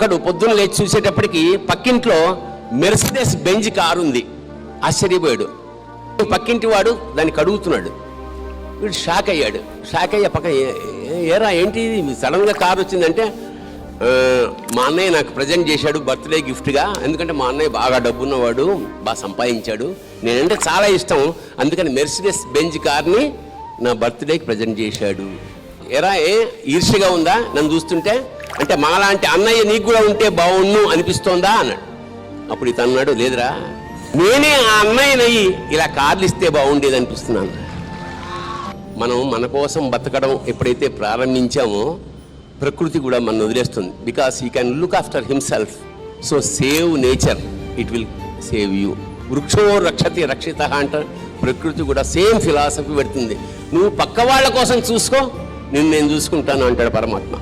ఒకడు పొద్దున్న లేచి చూసేటప్పటికి పక్కింట్లో మెర్సిడెస్ బెంజ్ కారు ఉంది. ఆశ్చర్యపోయాడు. పక్కింటి వాడు దాన్ని కడుగుతున్నాడు. వీడు షాక్ అయ్యాడు. షాక్ అయ్యా పక్క ఏరా ఏంటి సడన్గా కారు వచ్చిందంటే మా అన్నయ్య నాకు ప్రజెంట్ చేశాడు బర్త్డే గిఫ్ట్గా. ఎందుకంటే మా అన్నయ్య బాగా డబ్బున్నవాడు బాగా సంపాదించాడు. నేనంటే చాలా ఇష్టం. అందుకని మెర్సిడెస్ బెంజ్ కార్ని నా బర్త్డేకి ప్రజెంట్ చేశాడు. ఎరా ఏ ఈర్ష్యగా ఉందా? నన్ను చూస్తుంటే? అంటే మాలాంటి అన్నయ్య నీకు కూడా ఉంటే బాగుండు అనిపిస్తోందా అన్నాడు. అప్పుడు ఇతను అన్నాడు లేదురా నేనే ఆ అన్నయ్యనయ్యి ఇలా కార్లు ఇస్తే బాగుండేది అనిపిస్తున్నాను. మనం మన కోసం బతకడం ఎప్పుడైతే ప్రారంభించామో ప్రకృతి కూడా మనం వదిలేస్తుంది. Because he can look after himself so save nature it will save you వృక్షో రక్షతి రక్షిత అంట ప్రకృతి కూడా సేమ్ ఫిలాసఫీ పెడుతుంది. నువ్వు పక్క వాళ్ళ కోసం చూసుకో నిన్ను నేను చూసుకుంటాను అంటాడు పరమాత్మ.